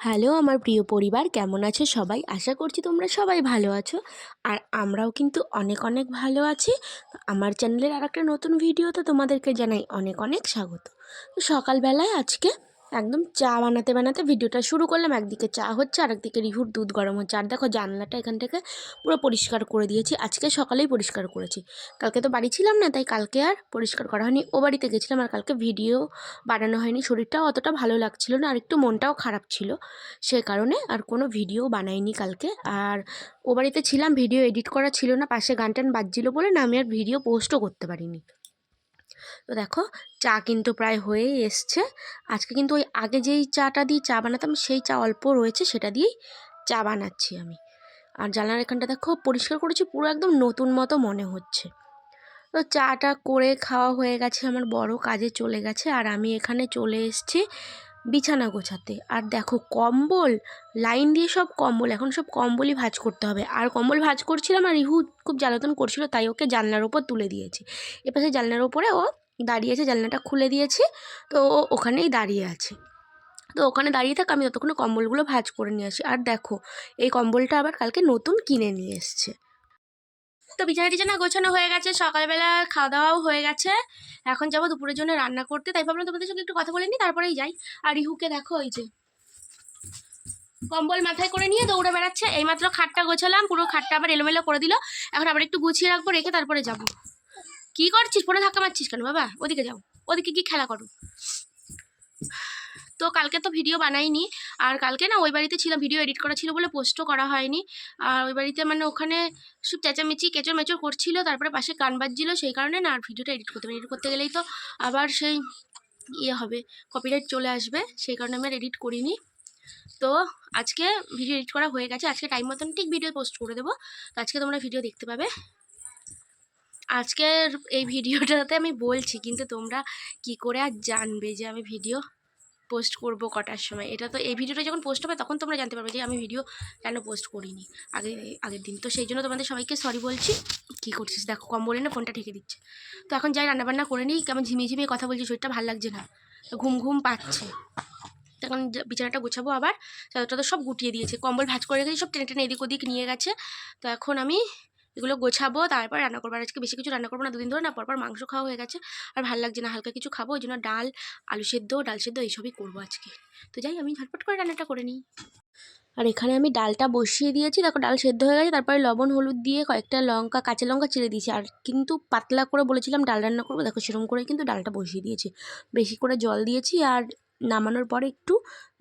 Hello, আমার প্রিয় পরিবার, কেমন আছে সবাই? আশা করছি তোমরা সবাই ভালো আছো। আর আমরাও কিন্তু অনেক অনেক ভালো আছি। আমার চ্যানেলের আর একটা নতুন ভিডিওতে তোমাদেরকে জানাই অনেক অনেক স্বাগত। তো সকালবেলায় আজকে একদম চা বানাতে বানাতে ভিডিওটা শুরু করলাম। একদিকে চা হচ্ছে আর একদিকে রিহুর দুধ গরম হচ্ছে। আর দেখো, জানলাটা এখান থেকে পুরো পরিষ্কার করে দিয়েছি। আজকে সকালেই পরিষ্কার করেছি। কালকে তো বাড়ি ছিলাম না, তাই কালকে আর পরিষ্কার করা হয়নি। ও বাড়িতে গেছিলাম আর কালকে ভিডিও বানানো হয়নি। শরীরটাও অতটা ভালো লাগছিল না, আর একটু মনটাও খারাপ ছিল। সে কারণে আর কোনো ভিডিও বানাইনি কালকে। আর ও বাড়িতে ছিলাম, ভিডিও এডিট করা ছিল না, পাশে গান টান বাজছিল বলে না আমি আর ভিডিও পোস্টও করতে পারিনি। তো দেখো, চা কিন্তু প্রায় হয়েই এসছে। আজকে কিন্তু ওই আগে যেই চাটা দিয়ে চা বানাতাম, সেই চা অল্প রয়েছে, সেটা দিয়েই চা বানাচ্ছি আমি। আর জানলার এখানটা দেখো, পরিষ্কার করেছি, পুরো একদম নতুন মতো মনে হচ্ছে। তো চাটা করে খাওয়া হয়ে গেছে, আমার বড় কাজে চলে গেছে, আর আমি এখানে চলে এসেছি বিছানা গোছাতে। আর দেখো কম্বল, লাইন দিয়ে সব কম্বল, এখন সব কম্বলই ভাঁজ করতে হবে। আর কম্বল ভাঁজ করছিলাম আর রিহু খুব জ্বালাতন করছিল, তাই ওকে জানলার ওপর তুলে দিয়েছি। এপাশে জানলার ওপরে ও দাঁড়িয়ে আছে, জানলাটা খুলে দিয়েছি, তো ও ওখানেই দাঁড়িয়ে আছে। তো ওখানে দাঁড়িয়ে থাক, আমি ততক্ষণে কম্বলগুলো ভাজ করে নিয়ে আসি। আর দেখো, এই কম্বলটা আবার কালকে নতুন কিনে নিয়ে এসছে। তো বিছানা টিছানা গোছানো হয়ে গেছে, সকালবেলা খাওয়া দাওয়াও হয়ে গেছে। এখন যাব দুপুরের জন্য রান্না করতে, তাই ভাবলাম তোমাদের সঙ্গে একটু কথা বলে নিই, তারপরেই যাই। আর রিহুকে দেখো ওই যে, কম্বল মাথায় করে নিয়ে দৌড়ে বেড়াচ্ছে। এইমাত্র খাটটা গোছালাম, পুরো খাটটা আবার এলোমেলো করে দিল। এখন আবার একটু গুছিয়ে রাখব, রেখে তারপরে যাব। কি করছিস? ফোনে ধাক্কা মারছিস কেন বাবা? ওদিকে যাও, ওদিকে কি খেলা করো। তো কালকে তো ভিডিও বানাইনি। আর কালকে না ওই বাড়িতে ছিলাম ভিডিও এডিট করা ছিল বলে পোস্টও করা হয়নি। আর ওই বাড়িতে মানে ওখানে সব চেঁচামেচি কেঁচো মেচো করছিল, তারপরে পাশে গান বাজছিল, সেই কারণে না আর ভিডিওটা এডিট করতে এডিট করতে গেলেই তো আবার সেই ইয়ে হবে কপিরাইট চলে আসবে, সেই কারণে আমি আর এডিট করিনি। তো আজকে ভিডিও এডিট করা হয়ে গেছে। আজকে টাইম মতন ঠিক ভিডিও পোস্ট করে দেবো। তো আজকে তোমরা ভিডিও দেখতে পাবে। আজকের এই ভিডিওটাতে আমি বলছি, কিন্তু তোমরা কি করে আর জানবে যে আমি ভিডিও পোস্ট করব কটার সময়। এটা তো এই ভিডিওটা যখন পোস্ট হবে তখন তোমরা জানতে পারবে যে আমি ভিডিও কেন পোস্ট করিনি। আগে, আগের দিন। তো সেই জন্য তোমাদের সবাইকে সরি বলছি। কী করছিস? দেখো কম বলে না ফোনটা ঠেকে দিচ্ছে। তো এখন যাই, রান্নাবান্না করে নিই। কেমন ঝিমিয়ে ঝিমিয়ে কথা বলছি, শরীরটা ভালো লাগছে না। ঘুম ঘুম পাচ্ছে। তখন বিছানাটা গোছাবো আবার। চাদরটা তো সব গুটিয়ে দিয়েছে। কম্বল ভাজ করে রেখেছি, সব টেনে টেনে এদিক ওদিক নিয়ে গেছে। তো এখন আমি এগুলো গোছাবো, তারপর রান্না করব। আর আজকে বেশি কিছু রান্না করব না, দুদিন ধরে না, পরপর মাংস খাওয়া হয়ে গেছে। আর ভালো লাগছে না, হালকা কিছু খাব, ওই জন্য ডাল, আলু সেদ্ধ, ডাল সেদ্ধ, এইসবই করব আজকে। তো যাই, আমি ঝটপট করে রান্নাটা করে নিই। আর এখানে আমি ডালটা বসিয়ে দিয়েছি। দেখো, ডাল সেদ্ধ হয়ে গেছে, তারপরে লবণ, হলুদ দিয়ে কয়েকটা লঙ্কা, কাঁচা লঙ্কা চিড়ে দিয়েছি। আর কিন্তু পাতলা করে বলেছিলাম ডাল রান্না করব, দেখো সেরকম করে কিন্তু ডালটা বসিয়ে দিয়েছি। বেশি করে জল দিয়েছি, আর নামানোর পরে একটু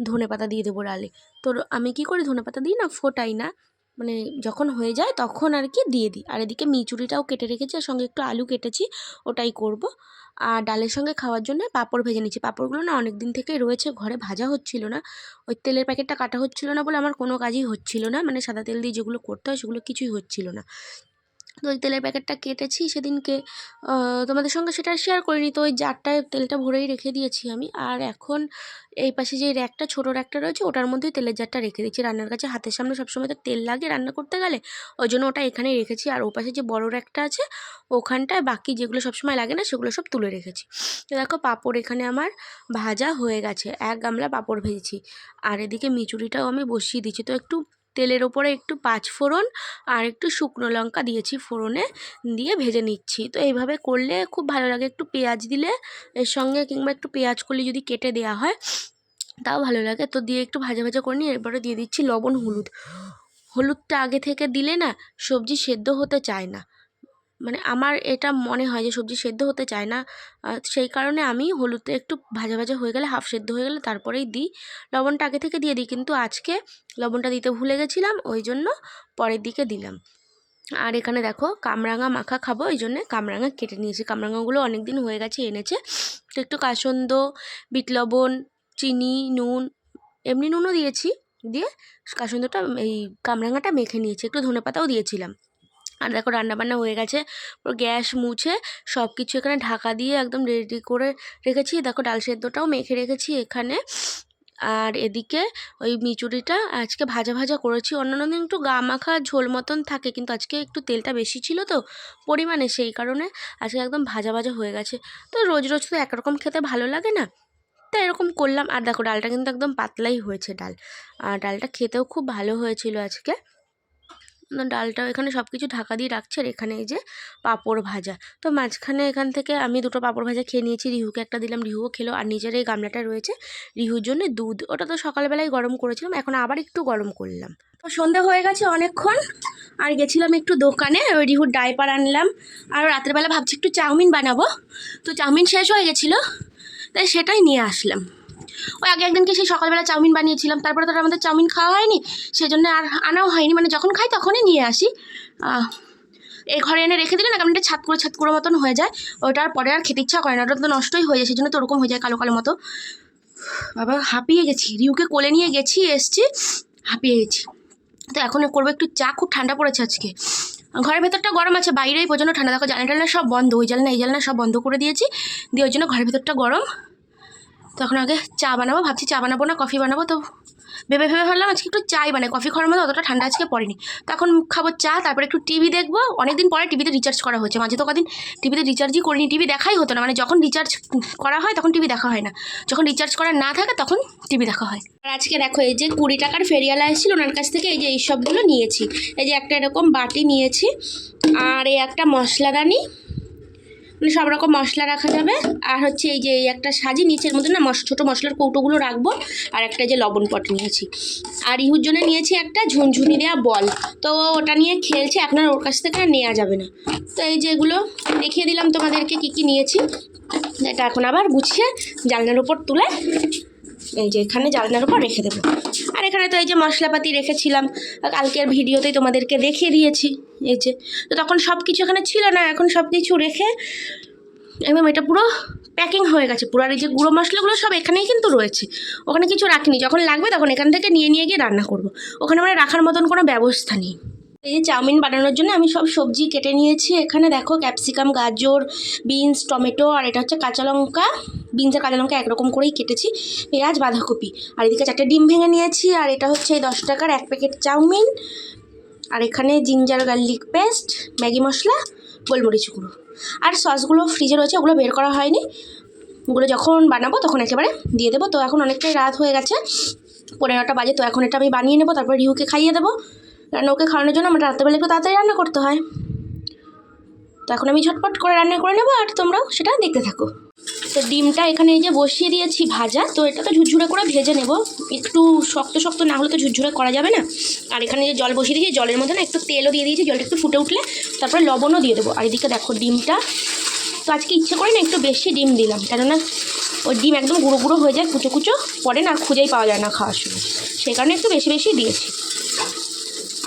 ধনে পাতা দিয়ে দেবো ডালে। তো আমি কি করি ধনে পাতা দিই না, ফোটাই না। মানে যখন হয়ে যায় তখন আর কি দিয়ে দিই। আর এদিকে মিচুরিটাও কেটে রেখেছি আর সঙ্গে একটু আলু কেটেছি, ওটাই করব। আর ডালের সঙ্গে খাওয়ার জন্য পাঁপড় ভেজে নিচ্ছি পাঁপড়গুলো না অনেক দিন থেকেই রয়েছে, ঘরে ভাজা হচ্ছিল না। ওই তেলের প্যাকেটটা কাটা হচ্ছিল না বলে আমার কোনো কাজই হচ্ছিল না। মানে সাদা তেল দিয়ে যেগুলো করতে হয় সেগুলো কিছুই হচ্ছিল না। তো ওই তেলের প্যাকেটটা কেটেছি, সেদিনকে তোমাদের সঙ্গে সেটা শেয়ার করিনি। তো ওই জারটায় তেলটা ভরেই রেখে দিয়েছি আমি। আর এখন এই পাশে যে র্যাকটা, ছোটো র্যাকটা রয়েছে, ওটার মধ্যেই তেলের জারটা রেখে দিচ্ছি। রান্নার কাছে হাতের সামনে সবসময় তো তেল লাগে রান্না করতে গেলে, ওই জন্য ওটা এখানেই রেখেছি। আর ও পাশে যে বড় র্যাকটা আছে, ওখানটায় বাকি যেগুলো সবসময় লাগে না, সেগুলো সব তুলে রেখেছি। তো দেখো পাঁপড় এখানে আমার ভাজা হয়ে গেছে। এক গামলা পাঁপড় ভেজেছি। আর এদিকে মিচুরিটাও আমি বসিয়ে দিচ্ছি। তো একটু তেলের ওপরে একটু পাঁচ ফোড়ন আর একটু শুকনো লঙ্কা দিয়েছি ফোড়নে দিয়ে ভেজে নিচ্ছি। তো এইভাবে করলে খুব ভালো লাগে। একটু পেঁয়াজ দিলে এর সঙ্গে কিংবা একটু পেঁয়াজ করলে যদি কেটে দেওয়া হয়, তাও ভালো লাগে। তো দিয়ে একটু ভাজা ভাজা করে নিয়ে এরপরে দিয়ে দিচ্ছি লবণ, হলুদ। হলুদটা আগে থেকে দিলে না সবজি সেদ্ধ হতে চায় না। মানে আমার এটা মনে হয় যে সবজি সেদ্ধ হতে চায় না। সেই কারণে আমি হলুদটা একটু ভাজা ভাজা হয়ে গেলে হাফ সেদ্ধ হয়ে গেলে তারপরেই দিই। লবণটা আগে থেকে দিয়ে দিই, কিন্তু আজকে লবণটা দিতে ভুলে গেছিলাম, ওই জন্য পরের দিকে দিলাম। আর এখানে দেখো, কামরাঙা মাখা খাব, ওই জন্যে কামরাঙা কেটে নিয়েছি। কামরাঙাগুলো অনেক দিন হয়ে গেছে, এনেছে। তো একটু কাসন্দ, বিট লবণ, চিনি, নুন, এমনি নুনও দিয়েছি, দিয়ে কাসন্দটা, এই কামরাঙাটা মেখে নিয়েছি। একটু ধনে পাতাও দিয়েছিলাম। আর দেখো রান্নাবান্না হয়ে গেছে, পুরো গ্যাস মুছে সব কিছু এখানে ঢাকা দিয়ে একদম রেডি করে রেখেছি। দেখো ডাল সেদ্ধটাও মেখে রেখেছি এখানে। আর এদিকে ওই মিচুরিটা আজকে ভাজা ভাজা করেছি। অন্যান্য দিন একটু গা মাখা ঝোল মতন থাকে, কিন্তু আজকে একটু তেলটা বেশি ছিল তো পরিমাণে সেই কারণে আজকে একদম ভাজা ভাজা হয়ে গেছে। তো রোজ রোজ তো একরকম খেতে ভালো লাগে না তা এরকম করলাম। আর দেখো ডালটা কিন্তু একদম পাতলাই হয়েছে ডাল। আর ডালটা খেতেও খুব ভালো হয়েছিল আজকে। ডালটা এখানে সব কিছু ঢাকা দিয়ে রাখছে আর এখানে এই যে পাঁপড় ভাজা। তো মাঝখানে এখান থেকে আমি দুটো পাঁপড় ভাজা খেয়ে নিয়েছি, রিহুকে একটা দিলাম, রিহুও খেলো আর নিজের এই গামলাটা রয়েছে রিহুর জন্য দুধ। ওটা তো সকালবেলায় গরম করেছিলাম, এখন আবার একটু গরম করলাম। তো সন্ধে হয়ে গেছে অনেকক্ষণ, আর গেছিলাম একটু দোকানে, ওই রিহুর ডাইপার আনলাম। আর রাতের বেলা ভাবছি একটু চাউমিন বানাবো। তো চাউমিন শেষ হয়ে গেছিল, তাই সেটাই নিয়ে আসলাম। ওই আগে একদিনকে সেই সকালবেলা চাউমিন বানিয়েছিলাম, তারপরে তো আমাদের চাউমিন খাওয়া হয়নি সেই জন্য আর আনাও হয়নি মানে যখন খাই তখনই নিয়ে আসি। এই ঘরে এনে রেখে দিলে না কেমন একটা ছাদ করে মতন হয়ে যায় ওটার পরে আর খেতে ইচ্ছা করে না, ওটা তো নষ্টই হয়ে যায় সেই জন্য তো ওরকম হয়ে যায় কালো কালো মতো। বাবা, হাঁপিয়ে গেছি, রিউকে কোলে নিয়ে গেছি, এসছি, হাঁপিয়ে গেছি। তো এখন করব একটু চা, খুব ঠান্ডা পড়েছে আজকে। ঘরের ভেতরটা গরম আছে, বাইরেই প্রচণ্ড ঠান্ডা, দেখো জানলা টালনা সব বন্ধ, ওই জানলা, এই জানলা সব বন্ধ করে দিয়েছি, দিয়ে ওই জন্য ঘরের ভেতরটা গরম। তখন আগে চা বানাবো, ভাবছি চা বানাবো না, কফি বানাবো, তো ভেবে ভেবে ভাবলাম আজকে একটু চাই বানাই। কফি খাওয়ার মতো অতটা ঠান্ডা আজকে পড়েনি। তখন খাব চা, তারপরে একটু টিভি দেখব। অনেকদিন পরে টিভিতে রিচার্জ করা হয়েছে। মাঝে তো কদিন টিভিতে রিচার্জই করিনি। টিভি দেখাই হতো না। মানে যখন রিচার্জ করা হয় তখন টিভি দেখা হয় না। যখন রিচার্জ করা না থাকে তখন টিভি দেখা হয়। আর আজকে দেখো, এই যে কুড়ি টাকার ফেরিয়ালা এসেছিল ওনার কাছ থেকে এই যে এই সবগুলো নিয়েছি। এই যে একটা এরকম বাটি নিয়েছি। আর এই একটা মশলাদানি মানে সব রকম মশলা রাখা যাবে। আর হচ্ছে এই যে এই একটা সাজি নিচের মধ্যে না ছোটো মশলার কৌটোগুলো রাখব। আর একটা যে লবণ পট নিয়েছি। আর ইহুর জন্য নিয়েছি একটা ঝুনঝুনি দেওয়া বল। তো ওটা নিয়ে খেলছে, এখন আর ওর কাছ থেকে আর নেওয়া যাবে না। তো এই যেগুলো দেখিয়ে দিলাম তোমাদেরকে কী কী নিয়েছি। এটা এখন আবার গুছিয়ে জানলার উপর তুলে এই যে এখানে জানলার উপর রেখে দেবো। আর এখানে তো এই যে মশলাপাতি রেখেছিলাম, কালকের ভিডিওতেই তোমাদেরকে দেখিয়ে দিয়েছি। এই যে, তো তখন সব কিছু এখানে ছিল না, এখন সব কিছু রেখে, একদম এটা পুরো প্যাকিং হয়ে গেছে। পুরো আর এই যে গুঁড়ো মশলাগুলো সব এখানেই কিন্তু রয়েছে। ওখানে কিছু রাখিনি, যখন লাগবে তখন এখান থেকে নিয়ে নিয়ে গিয়ে রান্না করব। ওখানে মানে রাখার মতন কোনো ব্যবস্থা নেই। এই যে চাউমিন বানানোর জন্য আমি সব সবজি কেটে নিয়েছি। এখানে দেখো ক্যাপসিকাম, গাজর, বিনস, টমেটো, আর এটা হচ্ছে কাঁচা লঙ্কা। বিনস আর কাঁচা লঙ্কা একরকম করেই কেটেছি। পেঁয়াজ, বাঁধাকপি। আর এদিকে চারটে ডিম ভেঙে নিয়েছি। আর এটা হচ্ছে এই দশ টাকার এক প্যাকেট চাউমিন। আর এখানে ginger garlic paste Maggi masala, গোলমরিচ গুঁড়ো। আর সসগুলো ফ্রিজে রয়েছে, ওগুলো বের করা হয়নি। ওগুলো যখন বানাবো তখন একেবারে দিয়ে দেবো। তো এখন অনেকটাই রাত হয়ে গেছে, পনেরোটা বাজে, তো এখন এটা আমি বানিয়ে নেব, তারপর রিউকে খাইয়ে দেবো। কারণ ওকে খাওয়ানোর জন্য আমার রাত্রেবেলা একটু তাড়াতাড়ি রান্না করতে হয়। তো এখন আমি ঝটপট করে রান্না করে নেব আর তোমরাও সেটা দেখতে থাকো। তো ডিমটা এখানে এই যে বসিয়ে দিয়েছি ভাজা, তো এটা তো ঝুরঝুরে করে ভেজে নেব। একটু শক্ত শক্ত না হলে তো ঝুরঝুরে করা যাবে না। আর এখানে যে জল বসিয়ে দিয়েছি, জলের মধ্যে না একটু তেলও দিয়ে দিয়েছি, জলটা একটু ফুটে উঠলে তারপরে লবণও দিয়ে দেবো। আর এদিকে দেখো ডিমটা, তো আজকে ইচ্ছে করে না একটু বেশি ডিম দিলাম, কেননা ওই ডিম একদম গুঁড়ো গুঁড়ো হয়ে যায়, কুচো কুচো পরে না খুঁজেই পাওয়া যায় না খাওয়ার সময়। সেই কারণে একটু বেশি বেশি দিয়েছি।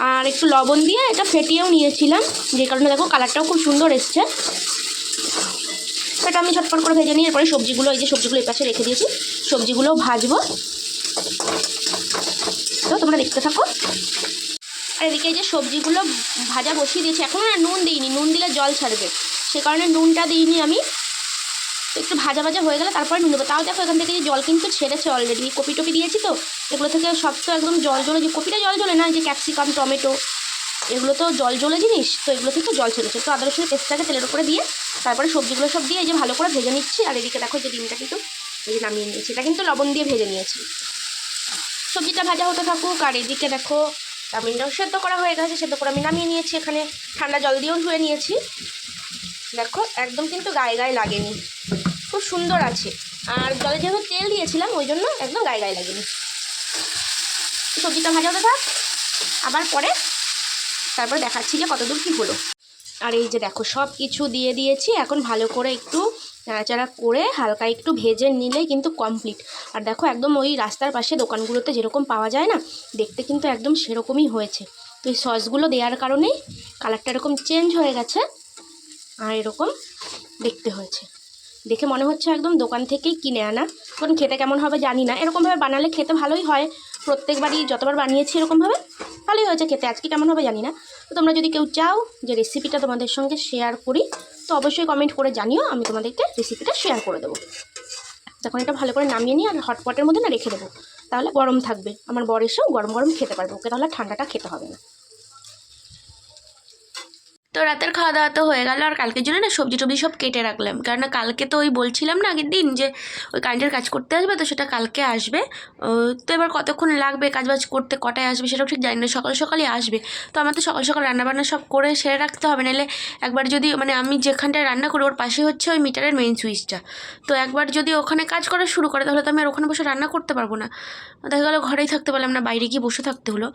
আর একটু লবণ দিয়ে এটা ফেটিয়েও নিয়েছিলাম, যে কারণে দেখো কালারটাও খুব সুন্দর এসছে। এটা আমি ঝটপট করে ভেজে নিই এরপরে সবজিগুলো, এই যে সবজিগুলো এই পাশে রেখে দিয়েছি, সবজিগুলোও ভাজবো। তো তোমরা দেখতে থাকো। আর এদিকে এই যে সবজিগুলো ভাজা বসিয়ে দিয়েছি, এখন না নুন দিইনি, নুন দিলে জল ছাড়বে। সে কারণে নুনটা দিইনি আমি। একটু ভাজা ভাজা হয়ে গেলে তারপরে নুন দেবো। তাও দেখো এখান থেকে যে জল কিন্তু ছেড়েছে অলরেডি কপি টপি দিয়েছি তো, এগুলো থেকে সব তো একদম জল জলে যে কপিটা জল জলে না যে ক্যাপসিকাম টমেটো এগুলো তো জল জলে জিনিস, তো এগুলো থেকে জল ছেড়েছে। তো আদা, রসুনের পেস্টটাকে তেলের উপরে দিয়ে, তারপরে সবজিগুলো সব দিয়ে যে ভালো করে ভেজে নিচ্ছি। আর এদিকে দেখো যে ডিমটা কিন্তু এই যে নামিয়ে নিয়েছি। এটা কিন্তু লবণ দিয়ে ভেজে নিয়েছি। সবজিটা ভাজা হতে থাকুক, আর এদিকে দেখো চাউমিনটাও সেদ্ধ করা হয়ে গেছে। সেদ্ধ করে আমি নামিয়ে নিয়েছি এখানে। ঠান্ডা জল দিয়েও ধুয়ে নিয়েছি। দেখো, একদম কিন্তু গায়ে গায়ে লাগেনি। খুব সুন্দর আছে। আর জলে যেহেতু তেল দিয়েছিলাম, ওই জন্য একদম গায়ে গায়ে লাগেনি। সবজিটা ভাজা হতে থাক, আবার পরে তারপর দেখাচ্ছি যে কতদূর কী হলো। আর এই যে দেখো সব কিছু দিয়ে দিয়েছি, এখন ভালো করে একটু নাড়াচাড়া করে হালকা একটু ভেজে নিলেই কিন্তু কমপ্লিট। আর দেখো, একদম ওই রাস্তার পাশে দোকানগুলোতে যেরকম পাওয়া যায় না, দেখতে কিন্তু একদম সেরকমই হয়েছে। তো এই সসগুলো দেওয়ার কারণেই কালারটা এরকম চেঞ্জ হয়ে গেছে, আর এরকম দেখতে হয়েছে। দেখে মনে হচ্ছে একদম দোকান থেকেই কিনে আনা। এখন খেতে কেমন হবে জানি না। এরকমভাবে বানালে খেতে ভালোই হয়। প্রত্যেকবারই যতবার বানিয়েছি এরকমভাবে ভালোই হয়েছে খেতে। আজকে কেমন হবে জানি না। তো তোমরা যদি কেউ চাও যে রেসিপিটা তোমাদের সঙ্গে শেয়ার করি, তো অবশ্যই কমেন্ট করে জানিও। আমি তোমাদেরকে রেসিপিটা শেয়ার করে দেবো। তখন এটা ভালো করে নামিয়ে নিই আর হটপটের মধ্যে না রেখে দেবো। তাহলে গরম থাকবে। আমার বর এসেও গরম গরম খেতে পারবে। ওকে তাহলে ঠান্ডাটা খেতে হবে না। তো রাতের খাওয়া দাওয়া তো হয়ে গেল আর কালকের জন্য না সবজি টবজি সব কেটে রাখলাম। কেননা কালকে তো ওই বলছিলাম না আগের দিন যে ওই কারেন্টের কাজ করতে আসবে তো সেটা কালকে আসবে। তো এবার কতক্ষণ লাগবে কাজ বাজ করতে, কটায় আসবে সেটাও ঠিক জানি না, সকাল সকালই আসবে। তো আমার তো সকাল সকাল রান্নাবান্না সব করে সেরে রাখতে হবে, নাহলে একবার যদি মানে আমি যেখানটায় রান্না করি ওর পাশে হচ্ছে ওই মিটারের মেইন সুইচটা তো একবার যদি ওখানে কাজ করা শুরু করে তাহলে তো আমি আর ওখানে বসে রান্না করতে পারব না। দেখা গেলো ঘরেই থাকতে পারলাম না, বাইরে গিয়ে বসে থাকতে হলো।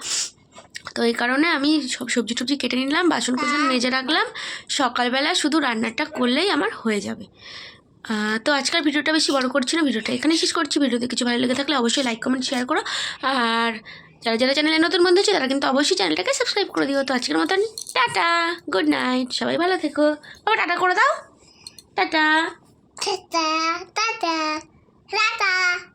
তো এই কারণে আমি সব সবজি টবজি কেটে নিলাম বাসন কুসন মেজে রাখলাম সকালবেলা শুধু রান্নাটা করলেই আমার হয়ে যাবে। তো আজকাল ভিডিওটা বেশি বড় করছি না ভিডিওটা এখানে শেষ করছি। ভিডিওতে কিছু ভালো লেগে থাকলে অবশ্যই লাইক কমেন্ট শেয়ার করো। আর যারা যারা চ্যানেলে নতুন বন্ধু আছে তারা কিন্তু অবশ্যই চ্যানেলটাকে সাবস্ক্রাইব করে দিও। তো আজকের মতন টাটা গুড নাইট সবাই ভালো থেকো। বাবা টাটা করে দাও। টাটা। Ta-da, ta-da, ta-da.